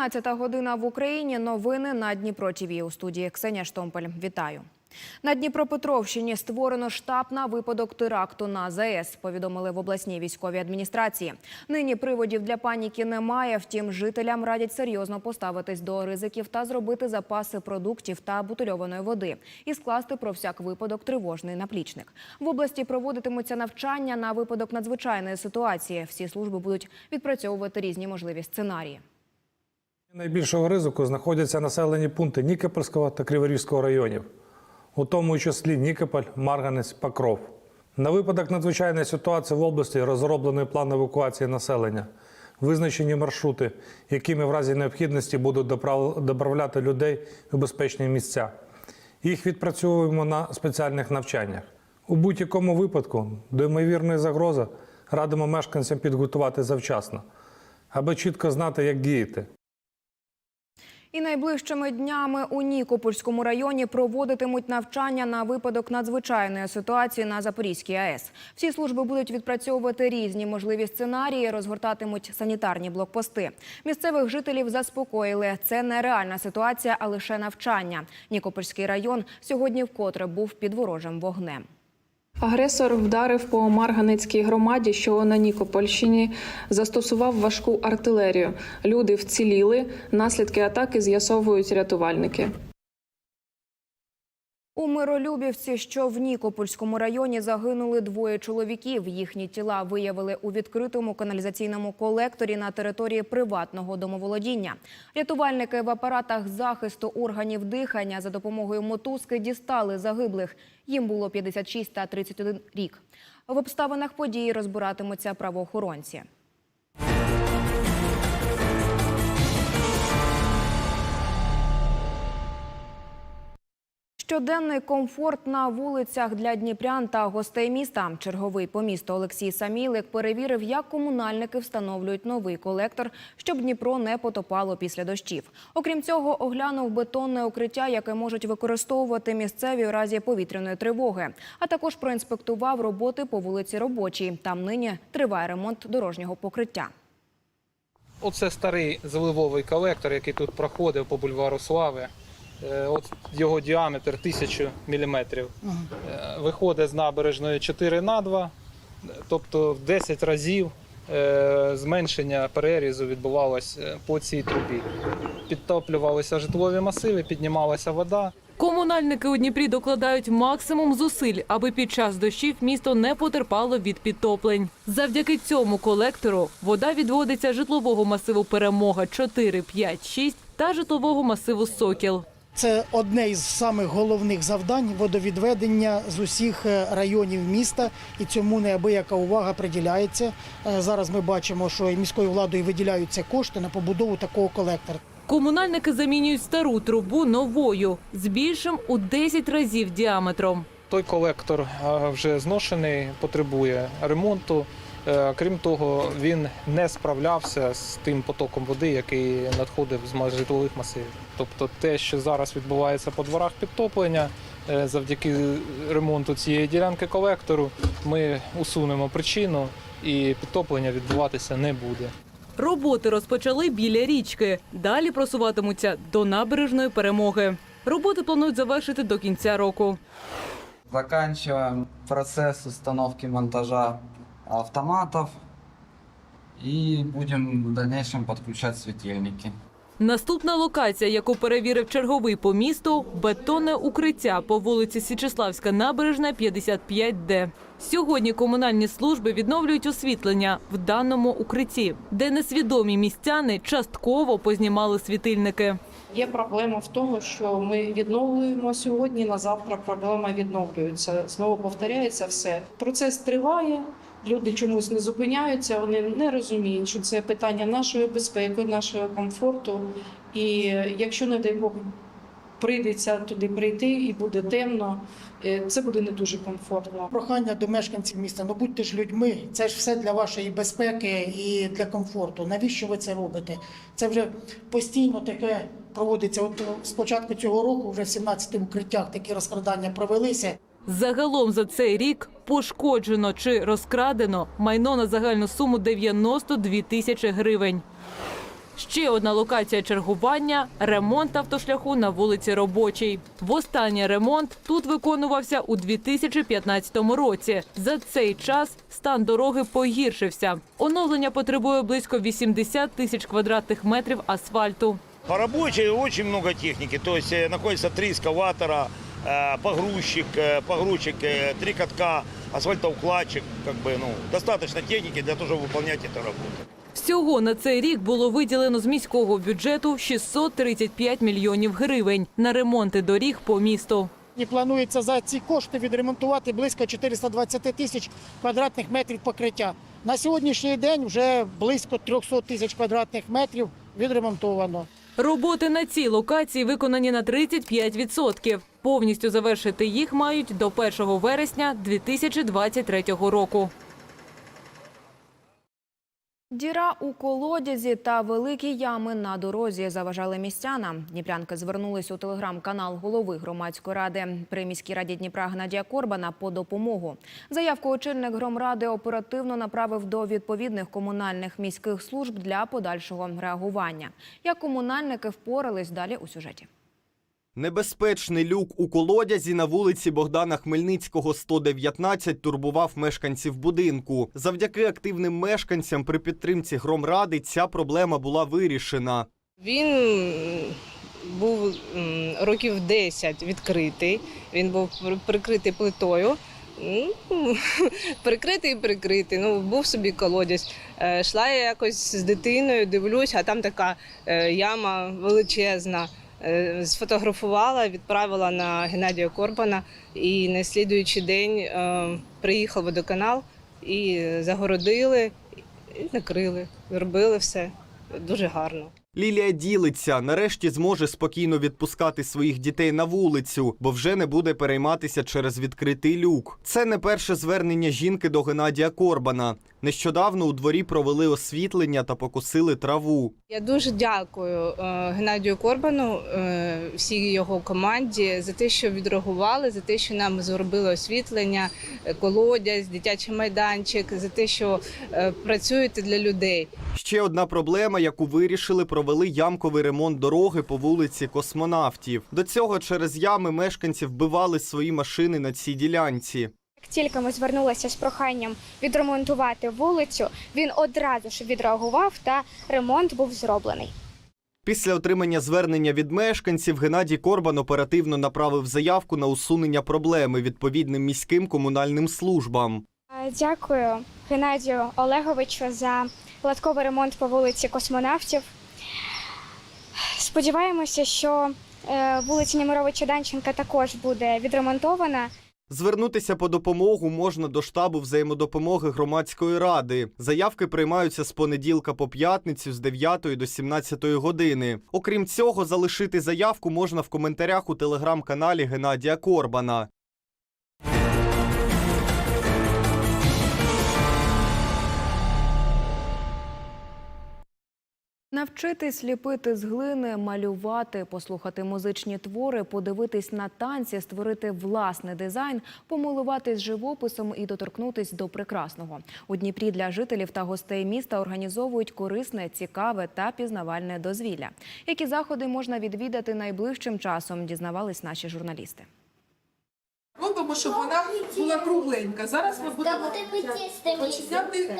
12 година в Україні. Новини на Дніпро ТІВІ. у студії Ксенія Штомпель. Вітаю. На Дніпропетровщині створено штаб на випадок теракту на ЗАЕС, повідомили в обласній військовій адміністрації. Нині приводів для паніки немає. Втім, жителям радять серйозно поставитись до ризиків та зробити запаси продуктів та бутильованої води і скласти про всяк випадок тривожний наплічник. В області проводитимуться навчання на випадок надзвичайної ситуації. Всі служби будуть відпрацьовувати різні можливі сценарії. Найбільшого ризику знаходяться населені пункти Нікопольського та Криворізького районів, у тому числі Нікополь, Марганець, Покров. На випадок надзвичайної ситуації в області розроблений план евакуації населення, визначені маршрути, якими в разі необхідності будуть доправляти людей у безпечні місця. Їх відпрацьовуємо на спеціальних навчаннях. У будь-якому випадку до ймовірної загрози радимо мешканцям підготувати завчасно, аби чітко знати, як діяти. І найближчими днями у Нікопольському районі проводитимуть навчання на випадок надзвичайної ситуації на Запорізькій АЕС. Всі служби будуть відпрацьовувати різні можливі сценарії, розгортатимуть санітарні блокпости. Місцевих жителів заспокоїли. Це не реальна ситуація, а лише навчання. Нікопольський район сьогодні вкотре був під ворожим вогнем. Агресор вдарив по Марганецькій громаді, що на Нікопольщині застосував важку артилерію. Люди вціліли. Наслідки атаки з'ясовують рятувальники. У Миролюбівці, що в Нікопольському районі, загинули двоє чоловіків. Їхні тіла виявили у відкритому каналізаційному колекторі на території приватного домоволодіння. Рятувальники в апаратах захисту органів дихання за допомогою мотузки дістали загиблих. Їм було 56 та 31 рік. В обставинах події розбиратимуться правоохоронці. Щоденний комфорт на вулицях для дніпрян та гостей міста. Черговий по місту Олексій Самілик перевірив, як комунальники встановлюють новий колектор, щоб Дніпро не потопало після дощів. Окрім цього, оглянув бетонне укриття, яке можуть використовувати місцеві у разі повітряної тривоги. А також проінспектував роботи по вулиці Робочій. Там нині триває ремонт дорожнього покриття. Оце старий заливовий колектор, який тут проходив по бульвару Слави. Е, От його діаметр 1000 мм. Виходить з набережної 4 на 2, тобто в 10 разів е, зменшення перерізу відбувалося по цій трубі. Підтоплювалися житлові масиви, піднімалася вода. Комунальники у Дніпрі докладають максимум зусиль, аби під час дощів місто не потерпало від підтоплень. Завдяки цьому колектору вода відводиться житлового масиву Перемога 4, 5, 6 та житлового масиву Сокіл. Це одне із самих головних завдань водовідведення з усіх е, районів міста, і цьому неабияка увага приділяється. Е, Зараз ми бачимо, що і міською владою виділяються кошти на побудову такого колектора. Комунальники замінюють стару трубу новою з більшим у 10 разів діаметром. Той колектор е, вже зношений, потребує ремонту. Е, Крім того, він не справлявся з тим потоком води, який надходив з житлових масивів. Тобто те, що зараз відбувається по дворах підтоплення, е, завдяки ремонту цієї ділянки колектору, ми усунемо причину і підтоплення відбуватися не буде. Роботи розпочали біля річки. Далі просуватимуться до набережної перемоги. Роботи планують завершити до кінця року. Заканчиваем процесс установки монтажа автоматов и будем в дальнейшем подключать светильники. Наступна локація, яку перевірив черговий по місту – бетонне укриття по вулиці Січеславська набережна, 55Д. Сьогодні комунальні служби відновлюють освітлення в даному укритті, де несвідомі містяни частково познімали світильники. Є проблема в тому, що ми відновлюємо сьогодні, на завтра проблема відновлюється. Знову повторяється все. Процес триває. Люди чомусь не зупиняються, вони не розуміють, що це питання нашої безпеки, нашого комфорту. І якщо, не дай Бог, прийдеться туди прийти і буде темно, е, це буде не дуже комфортно. Прохання до мешканців міста: ну будьте ж людьми, це ж все для вашої безпеки і для комфорту. Навіщо ви це робите? Це вже постійно таке проводиться. От з початку цього року вже в 17 укриттях такі розкрадання провелися. Загалом за цей рік пошкоджено чи розкрадено майно на загальну суму 92 тисячі гривень. Ще одна локація чергування ремонт автошляху на вулиці Робочій. Востаннє ремонт тут виконувався у 2015 році. За цей час стан дороги погіршився. Оновлення потребує близько 80 тисяч квадратних метрів асфальту. По рабочей очень много техники, то есть э, находится три эскаватора, э, погрузчик, э, погрузчик, э, три катка, асфальтоукладчик, как бы, ну, достаточно техники для того, чтобы выполнять эту работу. Всього на цей рік було виділено з міського бюджету 635 мільйонів гривень на ремонти доріг по місту. І планується за ці кошти відремонтувати близько 420 тисяч квадратних метрів покриття. На сьогоднішній день вже близько 300 тисяч квадратних метрів відремонтовано. Роботи на цій локації виконані на 35%. Повністю завершити їх мають до 1 вересня 2023 року. Діра у колодязі та великі ями на дорозі заважали містянам. Дніпрянки звернулись у телеграм-канал голови громадської ради при міській раді Дніпра Гнадія Корбана по допомогу. Заявку очільник громради оперативно направив до відповідних комунальних міських служб для подальшого реагування. Як комунальники впорались далі у сюжеті. Небезпечний люк у колодязі на вулиці Богдана Хмельницького, 119, турбував мешканців будинку. Завдяки активним мешканцям при підтримці громради ця проблема була вирішена. Він був років 10 відкритий. Він був прикритий плитою. Ну, Прикритий і прикритий. Ну, був собі колодязь. Е, Йшла я якось з дитиною, дивлюсь, а там така е, яма величезна. Е, Сфотографувала, відправила на Геннадія Корбана. І на слідуючий день е, приїхав водоканал і загородили, і накрили. Зробили все дуже гарно. Лілія ділиться, нарешті зможе спокійно відпускати своїх дітей на вулицю, бо вже не буде перейматися через відкритий люк. Це не перше звернення жінки до Геннадія Корбана. Нещодавно у дворі провели освітлення та покосили траву. Я дуже дякую е, Геннадію Корбану, е, всій його команді за те, що відреагували, за те, що нам зробили освітлення, колодязь, дитячий майданчик, за те, що е, працюєте для людей. Ще одна проблема, яку вирішили, провели ямковий ремонт дороги по вулиці Космонавтів. До цього через ями мешканці вбивали свої машини на цій ділянці. Як тільки ми звернулися з проханням відремонтувати вулицю, він одразу ж відреагував та ремонт був зроблений. Після отримання звернення від мешканців Геннадій Корбан оперативно направив заявку на усунення проблеми відповідним міським комунальним службам. Дякую Геннадію Олеговичу за латковий ремонт по вулиці Космонавтів. Сподіваємося, що е, вулиця Німировича Данченка також буде відремонтована. Звернутися по допомогу можна до штабу взаємодопомоги громадської ради. Заявки приймаються з понеділка по п'ятницю з 9 до 17 години. Окрім цього, залишити заявку можна в коментарях у телеграм-каналі Геннадія Корбана. Навчитись ліпити з глини, малювати, послухати музичні твори, подивитись на танці, створити власний дизайн, помилуватись живописом і доторкнутись до прекрасного. У Дніпрі для жителів та гостей міста організовують корисне, цікаве та пізнавальне дозвілля. Які заходи можна відвідати найближчим часом, дізнавались наші журналісти. Робимо, щоб вона була кругленька. Зараз ми будемо починяти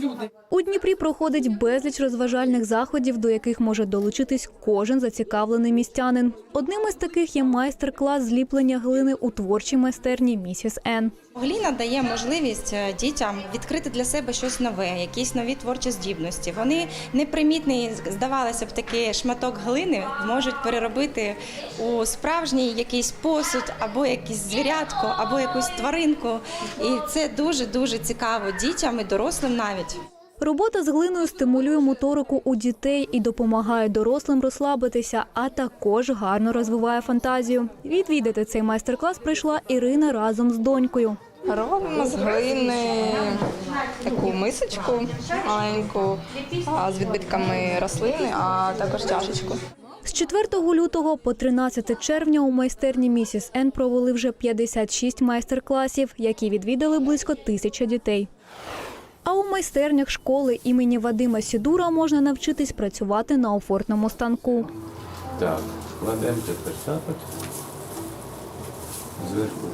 люди. У Дніпрі проходить безліч розважальних заходів, до яких може долучитись кожен зацікавлений містянин. Одним із таких є майстер-клас зліплення глини у творчій майстерні місіс Н. Гліна дає можливість е, дітям відкрити для себе щось нове, якісь нові творчі здібності. Вони непримітний, здавалося б, такий шматок глини можуть переробити у справжній якийсь посуд, або якийсь звірятко, або якусь тваринку. І це дуже дуже цікаво дітям і дорослим навіть. Робота з глиною стимулює моторику у дітей і допомагає дорослим розслабитися, а також гарно розвиває фантазію. Відвідати цей майстер-клас прийшла Ірина разом з донькою. Робимо з глини таку мисочку маленьку з відбитками рослини, а також чашечку. З 4 лютого по 13 червня у майстерні місіс Н провели вже 56 майстер-класів, які відвідали близько тисячі дітей. А у майстернях школи імені Вадима Сідура можна навчитись працювати на офортному станку. Так, кладемо тепер тапок. Зверху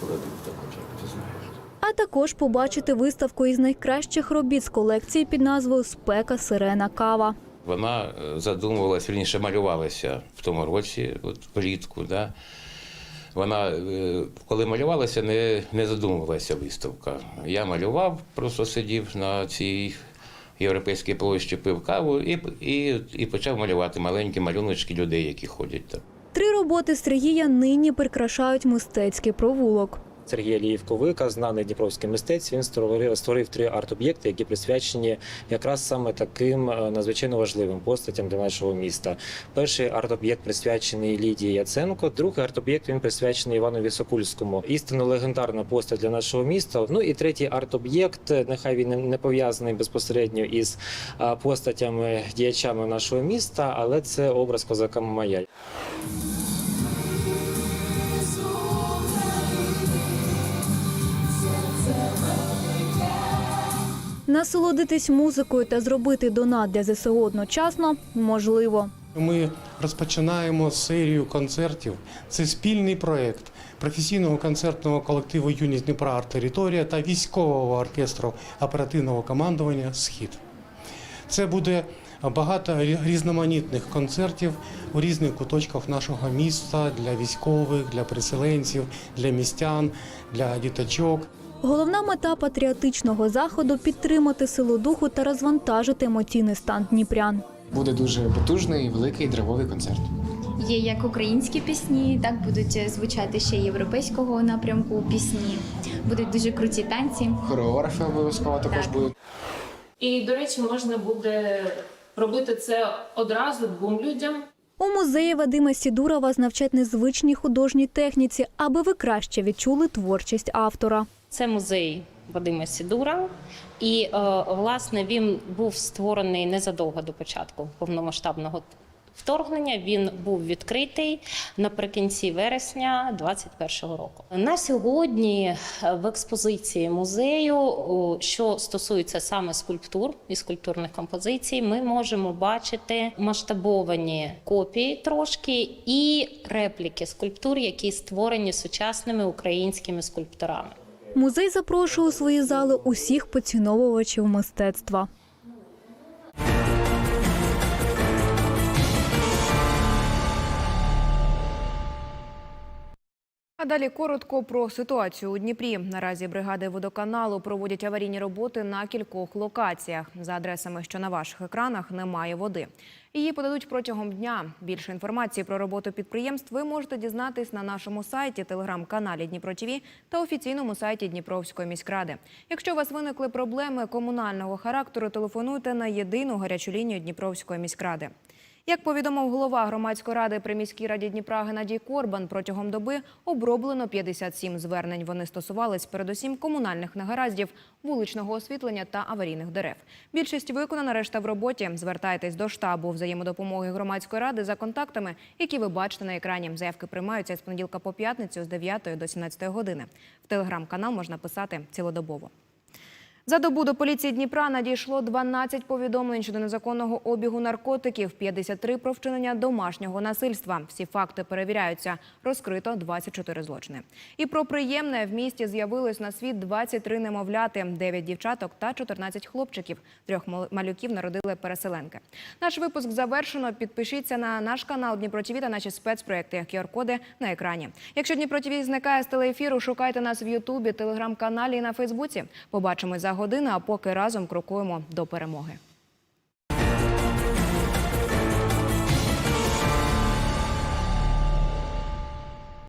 кладемо також, як ти знаєш. А також побачити виставку із найкращих робіт з колекції під назвою Спека Сирена Кава. Вона е, задумувалася, вірніше малювалася в тому році, от влітку. Да? Вона, е, коли малювалася, не, не задумувалася виставка. Я малював, просто сидів на цій європейській площі, пив каву і, і, і почав малювати маленькі малюночки людей, які ходять там. Три роботи Сергія нині прикрашають мистецький провулок. Сергій Аліїв Ковика, знаний дніпровський митець. Він створив, створив три арт-об'єкти, які присвячені якраз саме таким е, надзвичайно важливим постатям для нашого міста. Перший арт-об'єкт присвячений Лідії Яценко. Другий арт-об'єкт він присвячений Іванові Сокульському. Істинно легендарна постать для нашого міста. Ну і третій арт-об'єкт, е, нехай він не- не пов'язаний безпосередньо із е, постатями діячами нашого міста, але це образ козака Мамая. Насолодитись музикою та зробити донат для ЗСУ одночасно можливо. Ми розпочинаємо серію концертів. Це спільний проєкт професійного концертного колективу Юність Дніпра Арт-Територія та військового оркестру оперативного командування Схід. Це буде багато різноманітних концертів у різних куточках нашого міста для військових, для переселенців, для містян, для діточок. Головна мета патріотичного заходу підтримати силу духу та розвантажити емоційний стан дніпрян. Буде дуже потужний і великий драйвовий концерт. Є як українські пісні, так будуть звучати ще й європейського напрямку пісні. Будуть дуже круті танці. Хореографи обов'язково також будуть. І, до речі, можна буде робити це одразу двом людям. У музеї Вадима Сідура вас навчать незвичній художній техніці, аби ви краще відчули творчість автора. Це музей Вадима Сідура, і е, власне він був створений незадовго до початку повномасштабного вторгнення. Він був відкритий наприкінці вересня 2021 року. На сьогодні е, в експозиції музею, що стосується саме скульптур і скульптурних композицій, ми можемо бачити масштабовані копії трошки і репліки скульптур, які створені сучасними українськими скульпторами. Музей запрошує у свої зали усіх поціновувачів мистецтва. А далі коротко про ситуацію у Дніпрі. Наразі бригади водоканалу проводять аварійні роботи на кількох локаціях. За адресами, що на ваших екранах, немає води. Її подадуть протягом дня. Більше інформації про роботу підприємств ви можете дізнатись на нашому сайті, телеграм-каналі Дніпро ТІВІ та офіційному сайті Дніпровської міськради. Якщо у вас виникли проблеми комунального характеру, телефонуйте на єдину гарячу лінію Дніпровської міськради. Як повідомив голова громадської ради при міській раді Дніпра Геннадій Корбан, протягом доби оброблено 57 звернень. Вони стосувались передусім комунальних негараздів, вуличного освітлення та аварійних дерев. Більшість виконана, решта в роботі. Звертайтесь до штабу взаємодопомоги громадської ради за контактами, які ви бачите на екрані. Заявки приймаються з понеділка по п'ятницю з 9 до 17 години. В телеграм-канал можна писати цілодобово. За добу до поліції Дніпра надійшло 12 повідомлень щодо незаконного обігу наркотиків, 53 про вчинення домашнього насильства. Всі факти перевіряються. Розкрито 24 злочини. І про приємне в місті з'явилось на світ 23 немовляти, 9 дівчаток та 14 хлопчиків. Трьох малюків народили переселенки. Наш випуск завершено. Підпишіться на наш канал Дніпро ТВ та наші спецпроекти. QR-коди на екрані. Якщо Дніпро ТВ зникає з телеефіру, шукайте нас в Ютубі, телеграм-каналі і на Фейсбуці. Побачимось за годину, а поки разом крокуємо до перемоги.